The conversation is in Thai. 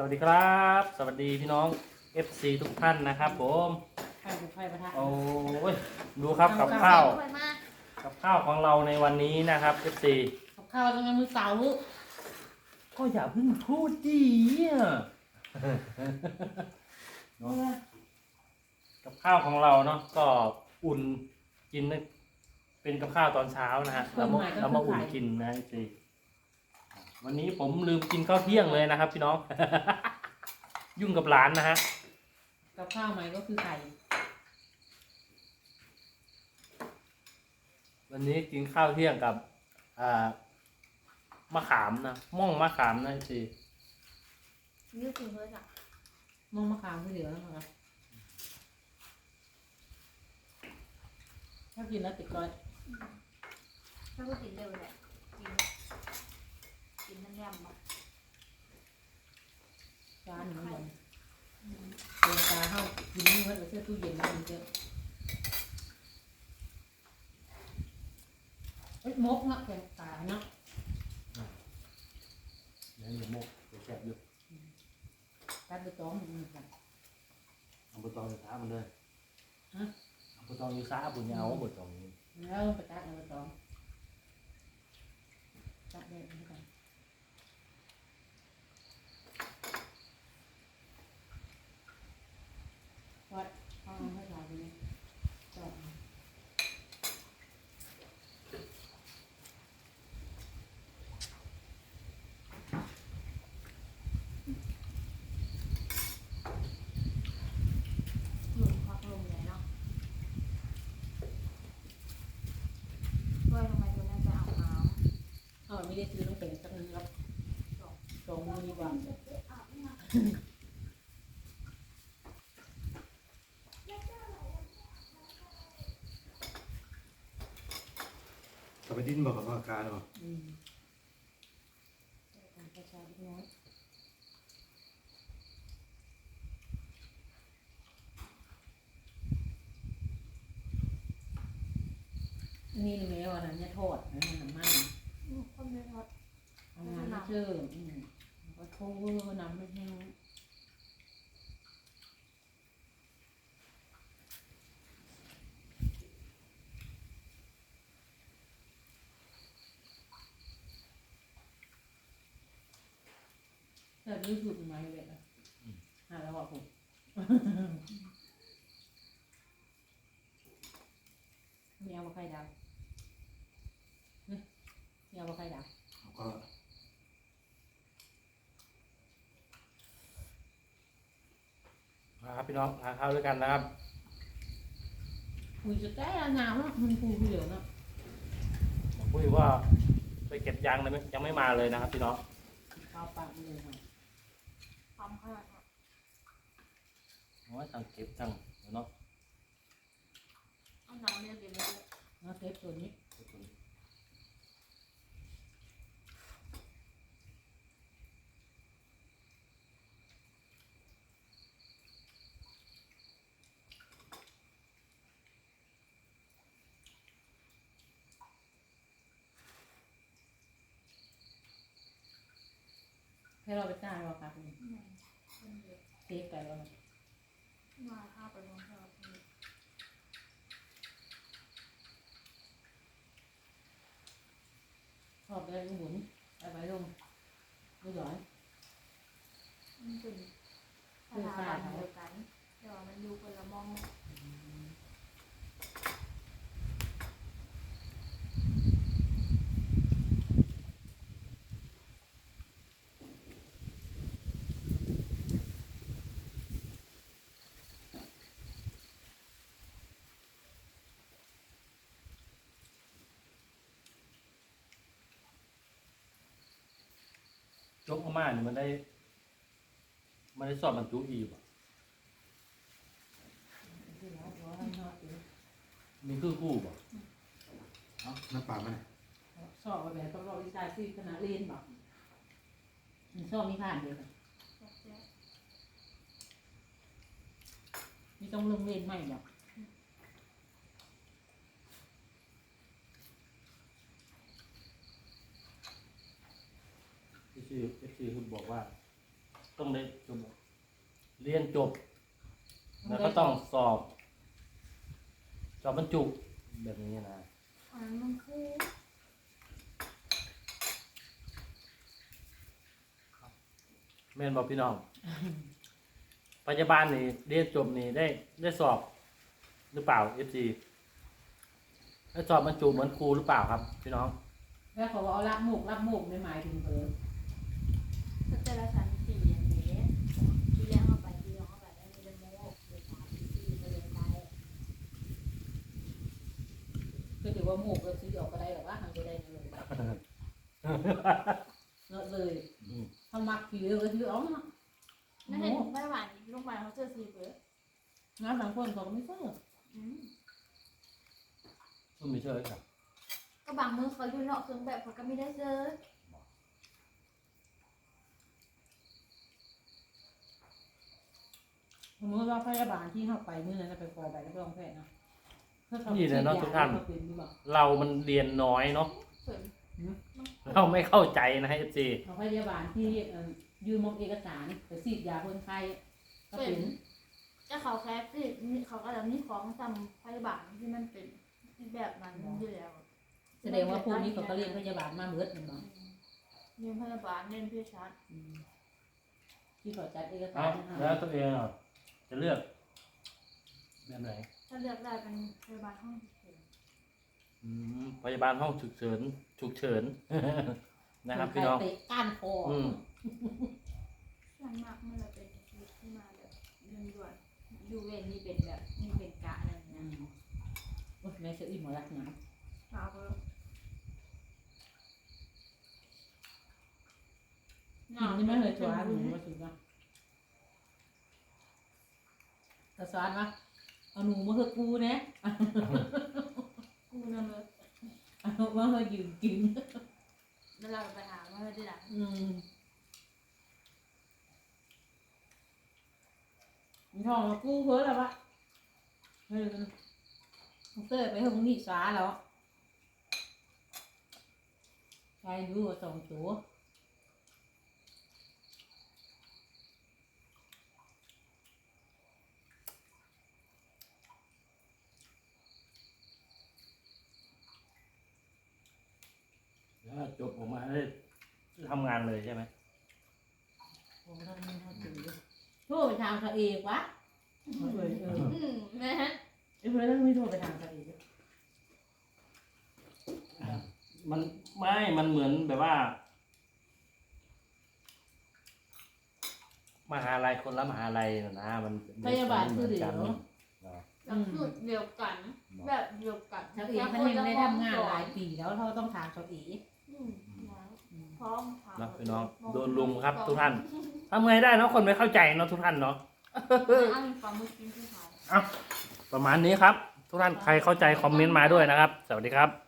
สวัสดีครับ สวัสดีพี่น้อง FC ทุกท่านนะครับผมไข่บุกไข่ประทะโอ้ยดูครับกับข้าวสวยมากกับข้าวของเราในวันนี้นะครับ FC กับข้าวตรงนั้นมือเสาร์ก็อย่าเพิ่งพูดดีอะเนอะกับข้าวของเราเนาะก็อุ่นกินนะเป็นกับข้าวตอนเช้านะฮะเรามาเรามาอุ่นกินนะ FC วันนี้ผมลืมกินข้าวเที่ยงเลยนะครับ พี่น้อง ยุ่งกับร้านนะฮะกับข้าวใหม่ก็คือไข่วันนี้กินข้าวเที่ยงกับอ่ามะขามนะม่องมะขามนะสินี่จริงเลยจ้ะมองมะขามที่เหลือแล้วมั้งถ้ากินแล้วติดก้อยถ้าก็กินเร็วแหละกินกินน้ำแยำมาร้านหนึ่งมันเดินตาเข้ากินนี่มันเสื้อตู้เย็นมันเยอะเอ้ยมกเนาะแกงตาเนาะเดี๋ยวหมกเดี๋ยวแซ่บอยู่ตัดไปต้องมันกันเอาบตองอยู่ซ้ามันเลยฮะเอาบตองอยู่ซ้าบุญเนี่ยเอาบตองนี้แล้วไปตัดเอาไปต้องตัดได้เหมือนกันวัดเอาให้ถ่ายไปเลยจอด หลุมพักลมเลยเนาะด้วยทำไมตัวนั้นจะเอาน้ เอา ไม่ได้ซื้อน้ำแข็งสักนิดครับสองมือดีกว่าจะไปดิ้นบอกกับอาการหรออืมการประชาธิปไตยนี่นี่แม้ว่านั้นเนี่ยโทษนะมันมันำคนไม่ทอด เอา งานไม่เชื่ออืมก็โทษน้ำไม่แห้งแต่รู้สึกไหมเลยนะหาแล้วบอกผมมีเอามาไข่ดาวนี่มีเอามาไข่ดาวเขาก็ มาครับ พี่น้องทานข้าวด้วยกันนะครับคุยจะแก้หนาวแล้วมันคุยเหลือเนาะผมพูดว่าไปเก็บยางเลยไหมยังไม่มาเลยนะครับพี่น้องข้าวปากเลยค่ะความขนาดนั้นโอ้ยสั่งเก็บสั่งเดี๋ยวเนาะเอาน้ำเนี่ยเดี๋ยวไม่ได้แล้วเทปตัวนี้ ให้เราไปจ้างเราค่ะคุณอืมเป็นเด็กเทปไก่เรานะมาข้าวไปลงเทอดนี่ชอบได้ก็หมุนเอาไปลงไม่หย่อยมันเป็นสถาบันเดียวกันแต่ว่ามันอยู่คนละมอง จกออกมาเนี่ยมันได้ มันได้สอดบรรจุอีกอะที่เราบอกให้ชอบอยู่มีคือคู่ป่ะน้ำปลามันชอบแบบต้องรอวิชาที่คณะเรียนบอกชอบมีผ่านเดียวกันแซ่บมีต้องลงเรียนใหม่หรอก ที่ชื่อเอฟซีคุณบอกว่า ต้องได้จบเรียนจบ แล้วก็ต้องสอบ สอบบรรจุแบบนี้นะอันนั้นมันคือแม่นบอกพี่น้องปัจจุบันนี่เรียนจบนี่ได้ได้สอบหรือเปล่าเอฟซีได้สอบบรรจุเหมือนครูหรือเปล่าครับ พี่น้อง แล้วเขาบอกเอารับหมกรับหมกไม่หมายถึงเพิ่น เลสันสี่อย่างนี้ที่เลี้ยงเข้าไปที่เลี้ยงเข้าไปแล้วมีเป็นโมกเดือดสามสี่เดือดไปก็ถือว่าหมกก็ซื้อออกก็ได้หรอว่าทางก็ได้นเลยเนาะเลยถ้ามักผิวก็ซื้อเอาเนาะนั่นเห็นไต้หวันโรงพยาบาลเขาเจอซีเบิร์งานบางคนเขาก็ไม่ซื้ออืมก็ไม่เชื่อครับก็บางมือเขาอยู่นอกเครื่องแบบเขาก็ไม่ได้เจอ สมมติว่าพยาบาลที่เข้าไปมื้อนั้นนะไปขอใบรับรองแพทย์เนาะเพื่อเขานี่แหละเนาะทุกท่านเขาเป็นหรือเปล่าเรามันเรียนน้อยเนาะเสริมเราไม่เข้าใจนะเอฟซีเขาพยาบาลที่เอ่อยืมมกเอกสารไปฉีดยาคนไข้ก็เป็น จะเขาแคสตินี่เขาก็จะมีของจำพยาบาลที่มันเป็นแบบนั้นอยู่แล้วแสดงว่าพวกนี้เขาก็เรียนพยาบาลมาเบิดเหมือนกันเรียนพยาบาลเรียนเภสัชอืมที่เขาจัดเอกสาเอารให้แล้วตัวเองอะ จะเลือกแบบไหนถ้าเลือกได้เป็นพยาบาลห้องฉุกเฉินอืมพยาบาลห้องฉุกเฉินฉุกเฉิน นะครับพี่น้องเตะก้านคอออืมส่วนมากเมื่อเราเป็นชีวิตที่มาแบบเร่งด่วนอยู่เวรนี่เป็นแบบนี่เป็นกะอะไรอย่างอืเงี้ยมโอ้ยแม่เชื่ออีหมอรักหนาเราก็กินนี่ไม่เคยชวนหนูมาถึงนะ แต่สอนวะเอาหนูมาเถอะกูนะกูนั่นเลยเอามาเถอะยืนกินแล้วเราไปหาว่าได้หลังอืมมันทองมากู้เพิ่นแล้ววะเฮ้ยมันเตอร์ไปห้องนี่สาแล้วใครรู้ว่าสองตัว แล้วจบออกมาได้ทำงานเลยใช่ไหมโอ้ท่านนี่ท่านถือโทรไปทางเขาเอกวะเออเอออืมแม่เออเพื่อนไม่โทรไปทางเขาเอก มันไม่มันเหมือนแบบว่า มหาลัยคนละมหาลัยน่ะนะมันพยาบาลคือเดี๋ยวเนาะหลักสูตรเดียวกัน แบบเดียวกันเขาเอกท่านยังได้ทำงานหลายปีแล้วเขาต้องถามเขาเอกอืมแล้ว พร้อมถามนะพี่น้องโดนลุมครับทุกท่านทำไงได้เนาะคนไม่เข้าใจเนาะทุกท่านเนาะอ้างความมือกินที่ขายประมาณนี้ครับ ทุกท่านใครเข้าใจคอมเมนต์มาด้วยนะครับ สวัสดีครับ